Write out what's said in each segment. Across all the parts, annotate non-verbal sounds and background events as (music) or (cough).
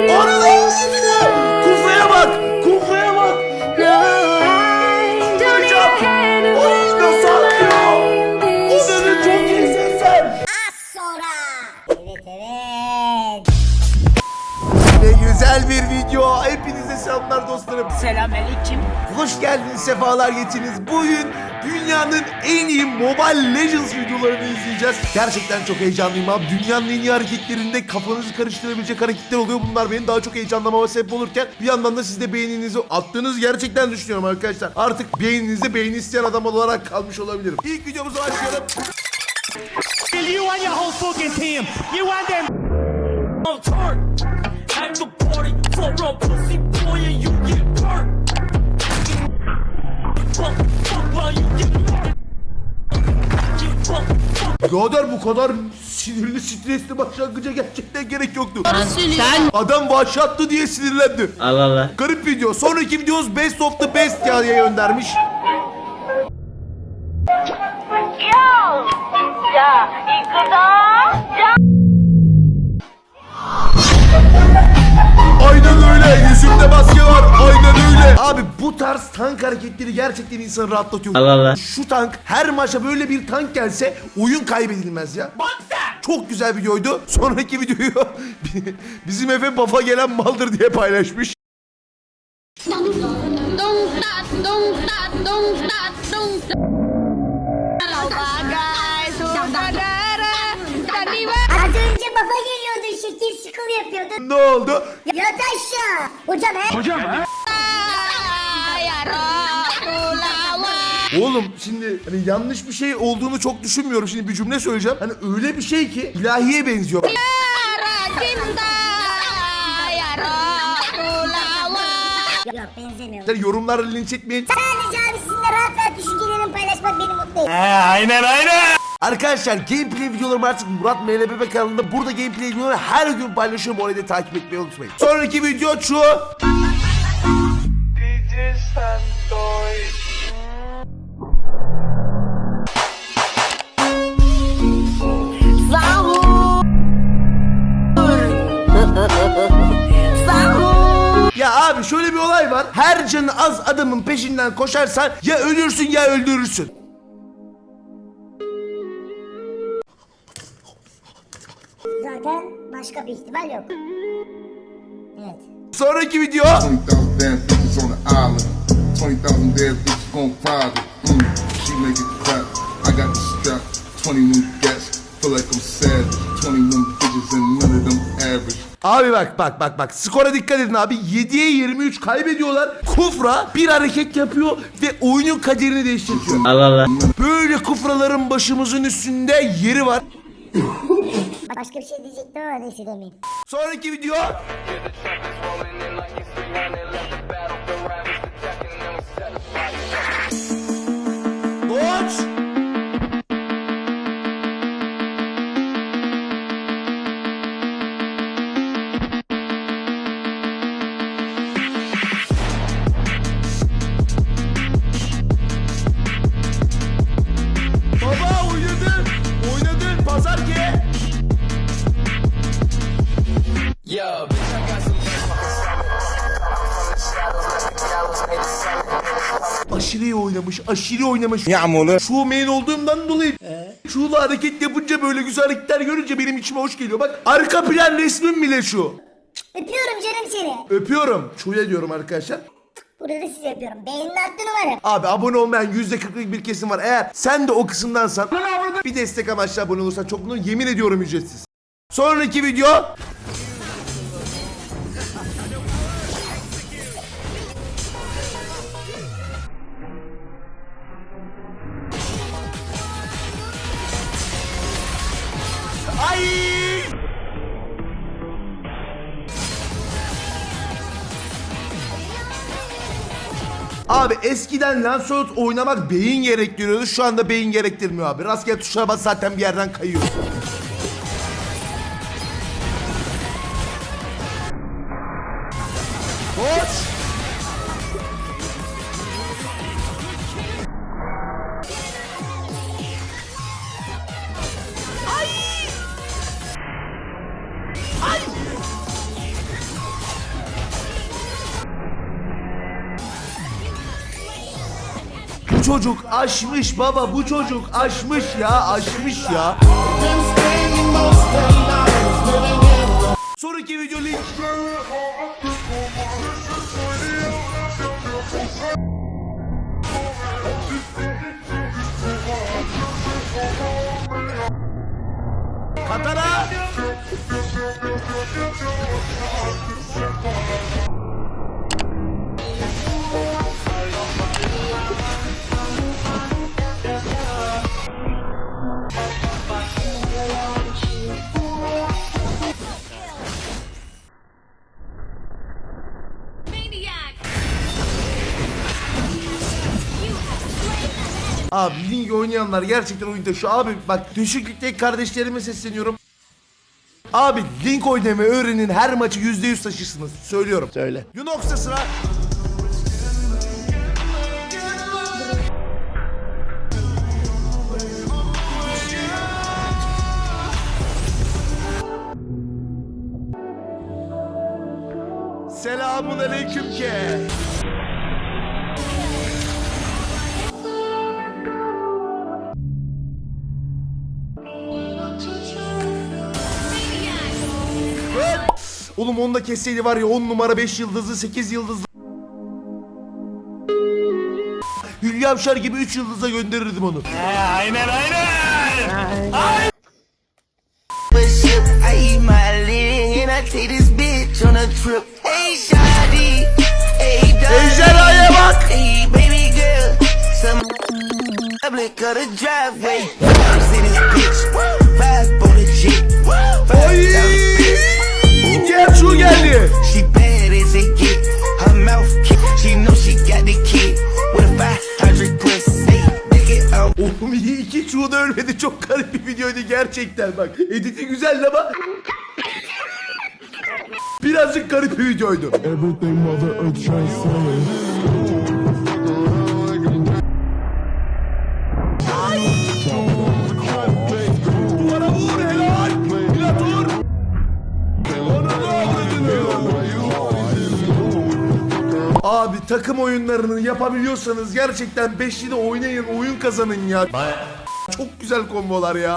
Ananı Kufraya bak. Kufraya bak. Hocam. Ay nasıl atıyor? O dedi çok iyisin sen. sonra. Evet evet. Ne güzel bir video. Selamlar dostlarım. Selamünaleyküm. Hoş geldiniz, sefalar getirdiniz. Bugün dünyanın en iyi Mobile Legends videolarını izleyeceğiz. Gerçekten çok heyecanlıyım abi. Dünyanın en iyi hareketlerinde kafanızı karıştırabilecek hareketler oluyor. Bunlar benim daha çok heyecanlamama sebep olurken bir yandan da siz de beğeninizi attığınız gerçekten düşünüyorum arkadaşlar. Artık beğeninizde beğeni isteyen adam olarak kalmış olabilirim. İlk videomuza başlayalım. You and your whole fucking team. You and them for a pussy boy and you get burnt. Fuck, bu kadar sinirli stresli başlangıca gerçekten gerek yoktu. Sen Adam vahşi diye sinirlendi. Allah Allah. Garip video. Sonraki videomuz best of the best diye göndermiş. Ya, iyi. Ya. Maske var. Aynen öyle. Abi bu tarz tank hareketleri gerçekten insanı rahatlatıyor. Allah Allah. Şu tank her maça böyle bir tank gelse oyun kaybedilmez ya. Çok güzel videoydu. Sonraki videoyu bizim Efe bafa gelen maldır diye paylaşmış. Az önce bafa şekil şıkıl yapıyordu. Ne oldu? Yat aşağı. Hocam he? ya Rasulullah. Oğlum şimdi hani yanlış bir şey olduğunu çok düşünmüyorum. Şimdi bir cümle söyleyeceğim. Hani öyle bir şey ki ilahiye benziyor. Yok benzemiyor. Yani yorumlarla linç etmeyin. Sadece abi sizinle rahat rahat düşüncelerimi paylaşmak beni mutlu ediyor. aynen aynen. Arkadaşlar gameplay videolarımı artık Murat MLBB kanalında burada gameplay videoları her gün paylaşıyorum. Orayı da takip etmeyi unutmayın. Sonraki video şu. Ya abi şöyle bir olay var. Her canı az adamın peşinden koşarsan ya ölürsün ya öldürürsün. 21 bitches and none of them average. Abi bak bak bak bak skora dikkat edin abi 7'ye 23 kaybediyorlar. Kufra bir hareket yapıyor ve oyunun kaderini değiştiriyor. Allah Allah. Böyle kufraların başımızın üstünde yeri var. (laughs) Başka bir şey diyecektim ama neyse demeyeyim. Sonraki video. Aşırı iyi oynamış, aşırı iyi oynamış. Ya Şu main olduğumdan dolayı. Şu'lu hareket yapınca böyle güzel hareketler görünce benim içime hoş geliyor. Bak arka plan resmim bile şu. Öpüyorum canım seni. Öpüyorum. Şu'ya diyorum arkadaşlar. Burada da sizi öpüyorum. Beğenin attın umarım. Abi abone olmayan yüzde kırklık bir kesim var. Eğer sen de o kısımdansan bir destek amaçlı abone olursan çok mutlu olurum. Yemin ediyorum ücretsiz. Sonraki video. Ay! Abi eskiden Lancelot oynamak beyin gerektiriyordu. Şu anda beyin gerektirmiyor abi. Rastgele tuşlara bas zaten bir yerden kayıyor. Koş! çocuk aşmış baba bu çocuk aşmış ya aşmış ya. Sonraki video link. Katana. Oynayanlar gerçekten oyunda şu abi bak düşüklükte kardeşlerime sesleniyorum. Abi Link oynamayı öğrenin her maçı %100 taşırsınız. Söylüyorum. Söyle. Yunox'ta sıra. Selamun aleyküm ke. Oğlum onu da kesseydi var ya 10 numara 5 yıldızlı 8 yıldızlı. Hülya Avşar gibi 3 yıldıza gönderirdim onu. ship. I eat my leg çuğu da ölmedi. Çok garip bir videoydu gerçekten bak. Editi güzel ama... Birazcık garip bir videoydu. Duvara vur helal. Ananı avradını. Abi takım oyunlarını yapabiliyorsanız gerçekten beşli de oynayın oyun kazanın ya. Çok güzel kombolar ya.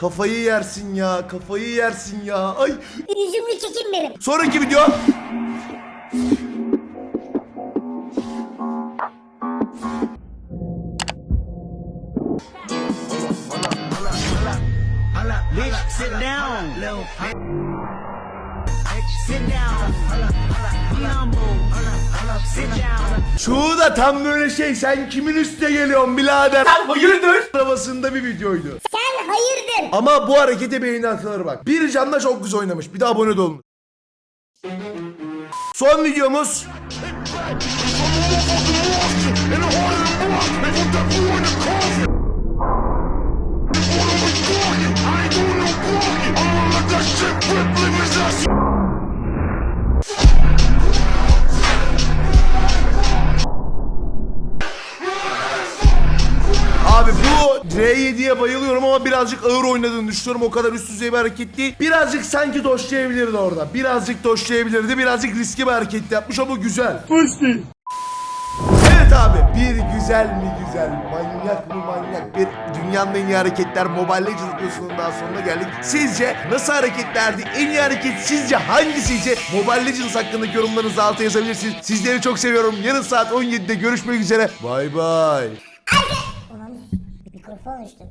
Kafayı yersin ya. Kafayı yersin ya. Ay. Üzümlü kekim benim. Sonraki video. Bitch, sit down. Çoğu da tam böyle şey sen kimin üstüne geliyorsun birader? Sen hayırdır? Arabasında bir videoydu. Sen hayırdır? Ama bu harekete beğeni atılır bak. Bir can da çok güzel oynamış. Bir de abone de olun. Son videomuz. R7'ye bayılıyorum ama birazcık ağır oynadığını düşünüyorum. O kadar üst düzey bir hareket değil. Birazcık sanki doşlayabilirdi orada. Birazcık doşlayabilirdi. Birazcık riskli bir hareket yapmış ama güzel. Evet abi bir güzel mi güzel manyak mı manyak bir dünyanın en iyi hareketler Mobile Legends videosunun daha sonuna geldik. Sizce nasıl hareketlerdi? En iyi hareket sizce hangisiydi? Mobile Legends hakkındaki yorumlarınızı alta yazabilirsiniz. Sizleri çok seviyorum. Yarın saat 17'de görüşmek üzere. Bay bay. Mikrofon işte.